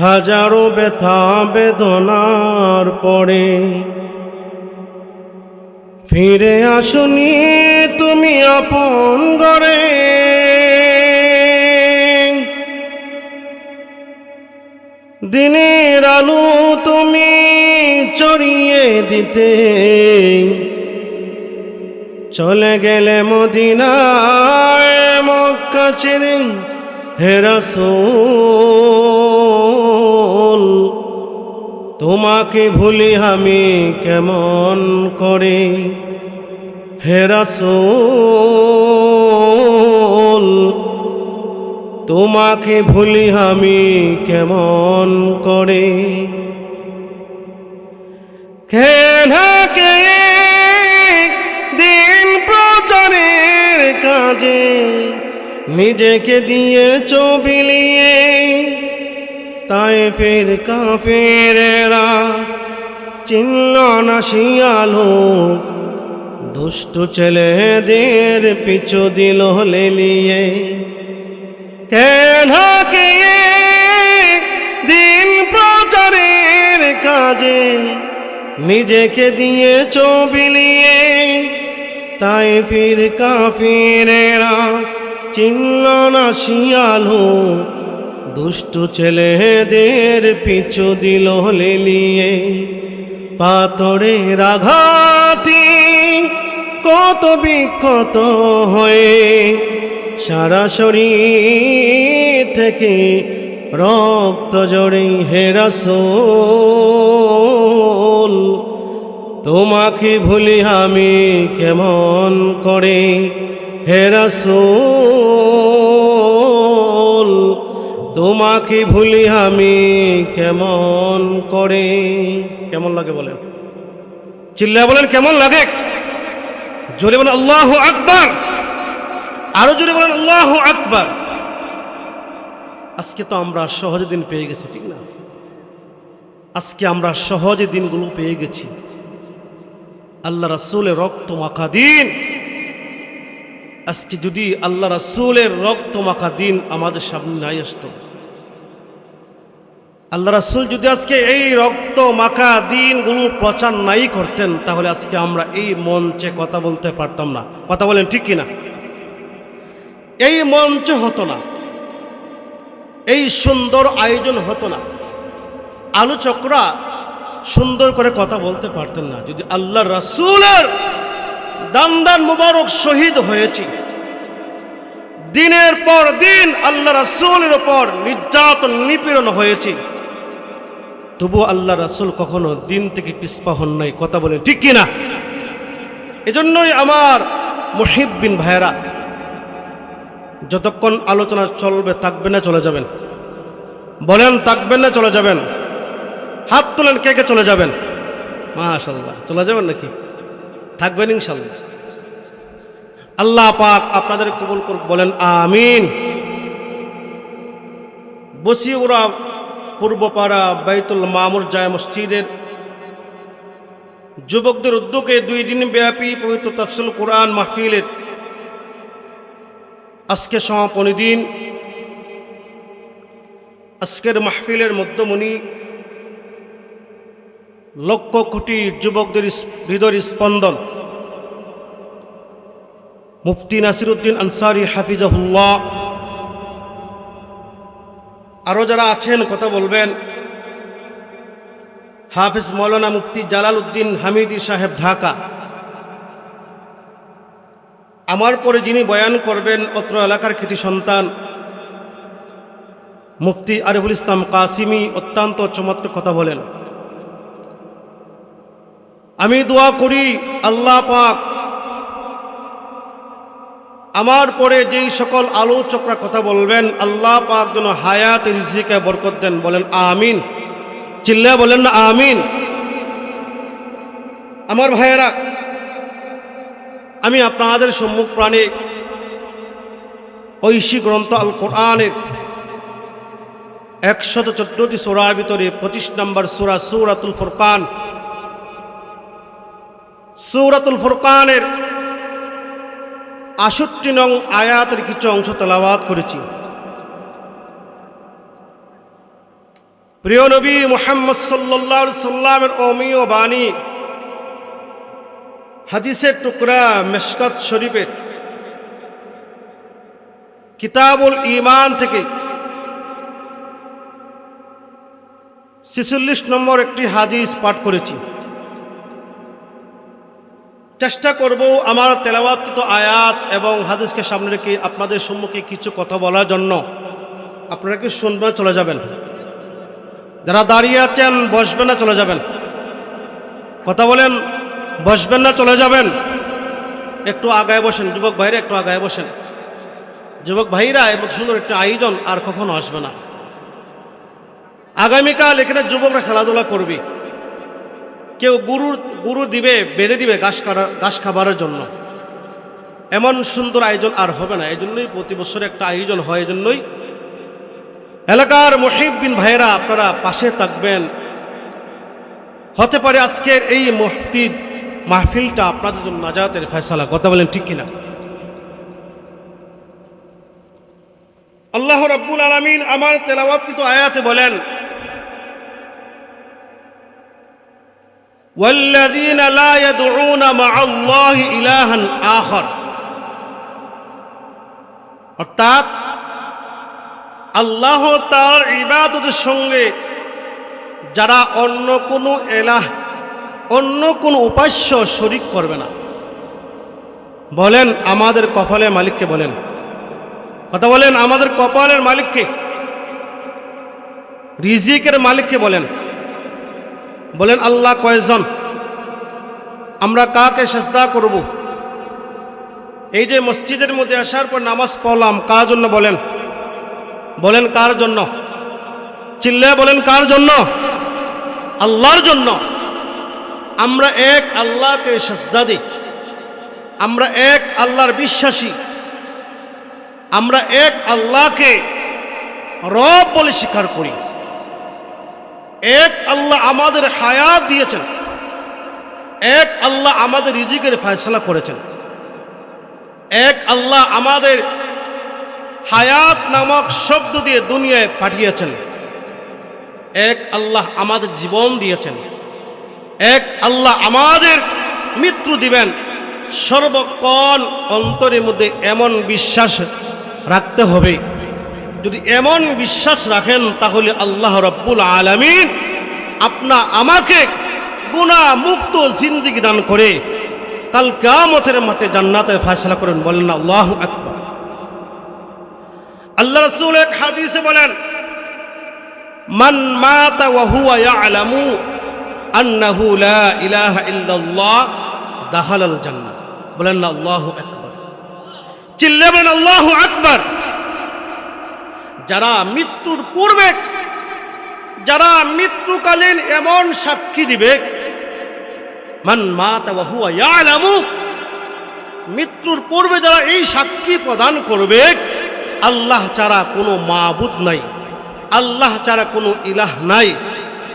হাজারো ব্যথা বেদনার পরে। ফিরে আসুনি তুমি আপন গড়ে দিনের আলো তুমি চড়িয়ে দিতে। চলে গেলে মদিনায় মক্কা ছেড়ে হেরাসোল তোমাকে ভুলি আমি কেমন করে? হেরাসোল তোমাকে ভুলি আমি কেমন করে? খেলাকে দিন প্রচারের কাজে নিজেকে দিয়ে চবিলিয়ে তাই ফের কাফেরেরা চিহ্ন না শিয়ালো দুষ্ট ছেলেদের পিছু দিল লেলিয়ে। কেনাকে দিন প্রচারের কাজে, নিজেকে দিয়ে চবিলিয়ে। তাই ফির কাফিরেরা চিহ্ন না শিয়ালো দুষ্ট ছেলেদের পিছু দিল লেলিয়ে। পাথরের আঘাতি কত বিক্ষত হয়ে সারা শরীর থেকে রক্ত জড়ে হেরাসোল তোমাকে ভুলি আমি কেমন করে? হেরাসোল তোমাকে ভুলি আমি কেমন করে? কেমন লাগে বলেন? চিল্লা বলেন, কেমন লাগে? জোরে বলেন, আল্লাহ আকবার! আরও জোরে বলেন, আল্লাহ আকবার! আজকে তো আমরা সহজে দিন পেয়ে গেছি, ঠিক না? আজকে আমরা সহজে দিনগুলো পেয়ে গেছি। আল্লাহ রাসুলের রক্ত মাখা দিন। আজকে যদি আল্লাহ রাসুলের রক্ত মাখা দিন আমাদের সামনে নাই আসতো। আল্লাহ রাসুল যদি আজকে এই রক্ত মাখা দিনগুলো প্রচার নাই করতেন, তাহলে আজকে আমরা এই মঞ্চে কথা বলতে পারতাম না। কথা বলেন ঠিক কিনা? এই মঞ্চ হতো না। এই সুন্দর আয়োজন হতো না। আলোচকরা সুন্দর করে কথা বলতে পারতেন না। যদি আল্লাহ রাসুলের দান দান মুবারক শহীদ হয়েছি। দিনের পর দিন আল্লাহ রাসুলের ওপর নির্যাতন নিপীড়ন হয়েছি। তবু আল্লাহ রাসুল কখনো দিন থেকে পিসপা হন নাই, কথা বলেন ঠিক কিনা এজন্যই আমার মুহিব্বিন ভাইরা যতক্ষণ আলোচনা চলবে থাকবে না চলে যাবেন। বলেন থাকবেন না চলে যাবেন। হাত তোলেন কে কে চলে যাবেন? মাশাল্লাহ চলে যাবেন নাকি? থাকবেন ইনশাল্লাহ। আল্লাহ পাক আপনাদের কবুল বলেন আমিন। বসিউরা পূর্বপাড়া বাইতুল মামুর জায় মসজিদের যুবকদের উদ্যোগে দুই দিন ব্যাপী পবিত্র তফসিল কোরআন মাহফিলের আজকে সমাপনী দিন। আজকের মাহফিলের মধ্যমণি লক্ষ কোটি যুবকদের হৃদয় স্পন্দন। মুফতি নাসিরুদ্দিন আনসারি হাফিজাহুল্লাহ। আরও যারা আছেন, কথা বলবেন। হাফিজ মৌলানা মুফতি জালাল উদ্দিন হামিদি সাহেব ঢাকা। আমার পরে যিনি বয়ান করবেন অত্র এলাকার কৃতি সন্তান, মুফতি আরিফুল ইসলাম কাসিমি অত্যন্ত চমৎকার কথা বলেন। আমি দোয়া করি, আল্লাহ পাক আমার পরে যেই সকল আলোচকরা কথা বলবেন, আল্লাহ পাক যেন হায়াত রিজিকে বরকত দেন, বলেন আমিন। চিল্লা বলেন না, আমিন। আমার ভাইয়েরা, আমি আপনাদের সম্মুখ প্রাণে ঐশী গ্রন্থ আল কোরআনের একশত চোদ্দটি সোরার ভিতরে পঁচিশ নম্বর সুরা সৌরাতুল ফুরকান সৌরাতুল ফুরকানের আষট্টি নং আয়াতের কিছু অংশ তেলাওয়াত করেছি। প্রিয় নবী মোহাম্মদ সাল্লাহ সাল্লামের অমীয় বাণী, হাদিসের টুকরা মেশকাত শরীফের কিতাবুল ইমান থেকে ছেচল্লিশ নম্বর একটি হাদিস পাঠ করেছি। চেষ্টা করব আমার তেলাওয়াতকৃত আয়াত এবং হাদিসকে সামনে রেখে আপনাদের সম্মুখে কিছু কথা বলার জন্য। আপনারা কি শুনবেন চলে যাবেন? যারা দাঁড়িয়ে আছেন, বসবেন না চলে যাবেন। কথা বলেন, বসবেন না চলে যাবেন। একটু আগায় বসেন, যুবক ভাইরা একটু আগায় বসেন। যুবক ভাইরা এমন সুন্দর একটি আয়োজন আর কখনো আসবে না। আগামীকাল এখানে যুবকরা খেলাধুলা করবে। কেউ গুরুর গুরু দিবে, বেঁধে দিবে কাটা, ঘাস খাবারের জন্য। এমন সুন্দর আয়োজন আর হবে না। এই জন্যই প্রতি বছর একটা আয়োজন হয় এই জন্যই এলাকার মহিবিন ভাইয়েরা আপনারা পাশে থাকবেন। হতে পারে আজকের এই মসজিদ মাহফিলটা আপনাদের জন্য নাজাতের ফয়সালা। কথা বলেন ঠিক কিনা? আল্লাহ রাব্বুল আলামিন আমার তেলাওয়াতকৃত আয়াতে বলেন والذين لا يدعون مع الله إلها آخر অর্থাৎ আল্লাহ তার ইবাদতের সঙ্গে যারা অন্য কোনো এলাহ অন্য কোনো উপাস্য শরিক করবে না বলেন আমাদের কপালের মালিককে বলেন কথা বলেন আমাদের কপালের মালিককে রিজিকের মালিককে বলেন বলেন, আল্লাহ কয়জন? আমরা কাকে সেজদা করব? এই যে মসজিদের মধ্যে আসার পর নামাজ পড়লাম, কার জন্য বলেন? বলেন, কার জন্য? চিল্লে বলেন, কার জন্য? আল্লাহর জন্য। আমরা এক আল্লাহকে সেজদা দিই। আমরা এক আল্লাহর বিশ্বাসী। আমরা এক আল্লাহকে রব বলে স্বীকার করি। এক আল্লাহ আমাদের হায়াত দিয়েছেন। এক আল্লাহ আমাদের রিজিকের ফয়সলা করেছেন। এক আল্লাহ আমাদের হায়াত নামক শব্দ দিয়ে দুনিয়ায় পাঠিয়েছেন। এক আল্লাহ আমাদের জীবন দিয়েছেন। এক আল্লাহ আমাদের মৃত্যু দিবেন। সর্বক্ষণ অন্তরের মধ্যে এমন বিশ্বাস রাখতে হবে। যদি এমন বিশ্বাস রাখেন, তাহলে আল্লাহ রব্বুল আলমিন আপনা আমাকে গুণা মুক্ত জিন্দিগি দান করে কাল কামতের মাঠে জান্নাতের ফায়সলা করেন বলেন আল্লাহ আকবর। আল্লাহ রসুল এক হাদিসে বলেন, মান মাতা ওয়া হুয়া ইয়ালামু আন্নাহু লা ইলাহা ইল্লাল্লাহ দাখালাল জান্নাহ বলেন আল্লাহু আকবার। চিল্লাবেন আল্লাহু আকবার। যারা মৃত্যুর পূর্বে, যারা মৃত্যুকালীন এমন সাক্ষী দিবে, মান মৃত্যুর পূর্বে যারা এই সাক্ষী প্রদান করবে, আল্লাহ ছাড়া কোনো মাবুদ নাই, আল্লাহ ছাড়া কোনো ইলাহ নাই।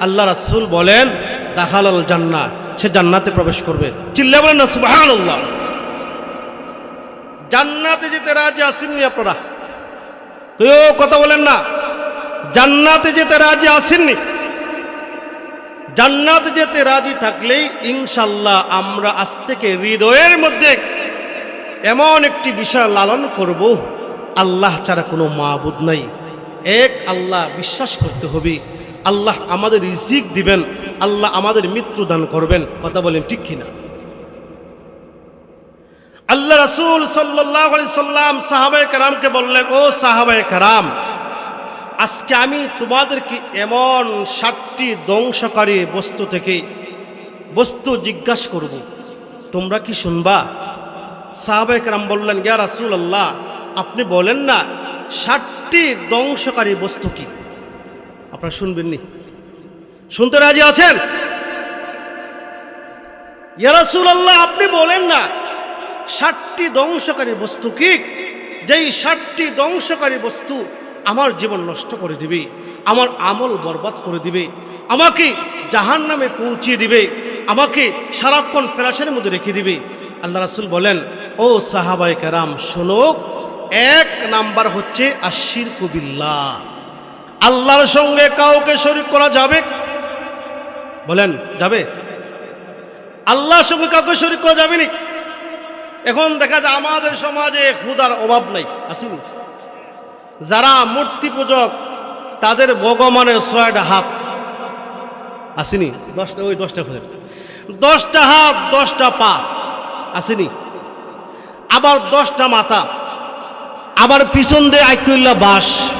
আল্লাহ রাসূল বলেন, দাখালাল জান্নাহ, সে জান্নাতে প্রবেশ করবে। চিল্লা বলেন না, সুবহানাল্লাহ। জান্নাতে যেতে রাজি আসেননি আপনারা? কথা বলেন না। জান্নাতে যেতে রাজি আসেননি। জান্নাত যেতে রাজি থাকলেই ইনশাল্লাহ আমরা আজ থেকে হৃদয়ের মধ্যে এমন একটি বিষয় লালন করব, আল্লাহ ছাড়া কোনো মাবুদ নাই। এক, আল্লাহ বিশ্বাস করতে হবে। আল্লাহ আমাদের রিজিক দিবেন, আল্লাহ আমাদের মৃত্যু দান করবেন। কথা বলেন ঠিক কিনা? আল্লাহ রাসুল সাল্লাহ সাল্লাম সাহাবাই কারামকে বললেন, ও সাহাবাই কারাম, আজকে আমি তোমাদেরকে এমন সাতটি ধ্বংসকারী বস্তু থেকে বস্তু জিজ্ঞাসা করব। তোমরা কি শুনবা? সাহাবাই কারাম বললেন, ইয়া রাসুল আল্লাহ আপনি বলেন না ষাটটি ধ্বংসকারী বস্তু কি? আপনারা শুনবেননি? শুনতে রাজি আছেন? ইয়া রাসুল আল্লাহ আপনি বলেন না ষাটটি ধ্বংসকারী বস্তু কি? যেই ষাটটি ধ্বংসকারী বস্তু আমার জীবন নষ্ট করে দিবে, আমার আমল বরবাদ করে দিবে, আমাকে জাহান নামে পৌঁছিয়ে দিবে, আমাকে সারাক্ষণ ফেরাসের মধ্যে রেখে দিবে। আল্লাহ রাসুল বলেন, ও সাহাবাই কারাম, শোনো, এক নাম্বার হচ্ছে আশির কবিল্লা আল্লাহর সঙ্গে কাউকে শরিক করা যাবে? বলেন, যাবে? আল্লাহর সঙ্গে কাউকে শরিক করা যাবে নি? এখন দেখা যায় আমাদের সমাজে ক্ষুদার অভাব নাই। আসেনি। যারা মূর্তি পূজক, তাদের ভগবানের ছয়টা হাত। আসেনি? দশটা, ওই দশটা খুঁজে দশটা হাত, দশটা পা। আসেনি? আবার দশটা মাথা। আবার পিছন দিয়ে আইকুল্লা বাস।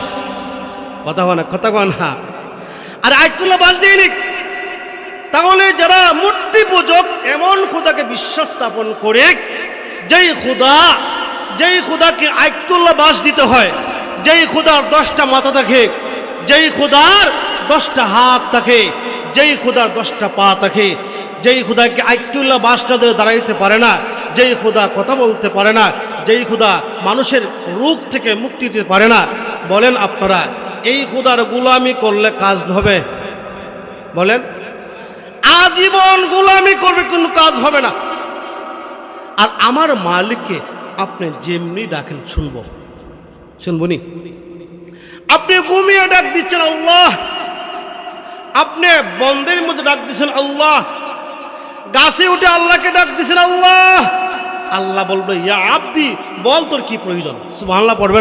কথা কয় কথা কয় না। আর আইকুল্লা বাস দিয়ে নিক। তাহলে যারা মূর্তি পূজক, এমন খুদাকে বিশ্বাস স্থাপন করে যেই খুদা, যেই খুদাকে আইকুল্লা বাস দিতে হয়, যেই খুদার দশটা মাথা থাকে, যেই খুদার দশটা হাত থাকে, যেই খুদার দশটা পা থাকে, যেই খুদাকে আইকুল্লা বাসটা দিয়ে দাঁড়াইতে পারে না, যেই খুদা কথা বলতে পারে না, যেই খুদা মানুষের রোগ থেকে মুক্তি দিতে পারে না। বলেন আপনারা, এই খুদার গুলামি করলে কাজ হবে? বলেন, আজীবন গুলামি করবে কোনো কাজ হবে না। আর আমার মালিককে আপনি যেমনি ডাকেন শুনব। শুনবনি আপনি ঘুমিয়ে ডাক দিচ্ছেন আল্লাহ। আপনি বন্ধের মধ্যে ডাক দিচ্ছেন আল্লাহ। গাছে উঠে আল্লাহকে ডাক দিচ্ছেন আল্লাহ। আল্লাহ বলবে, ইয়া আব্দি, বল তোর কি প্রয়োজন? সুবহানাল্লাহ, পড়বেন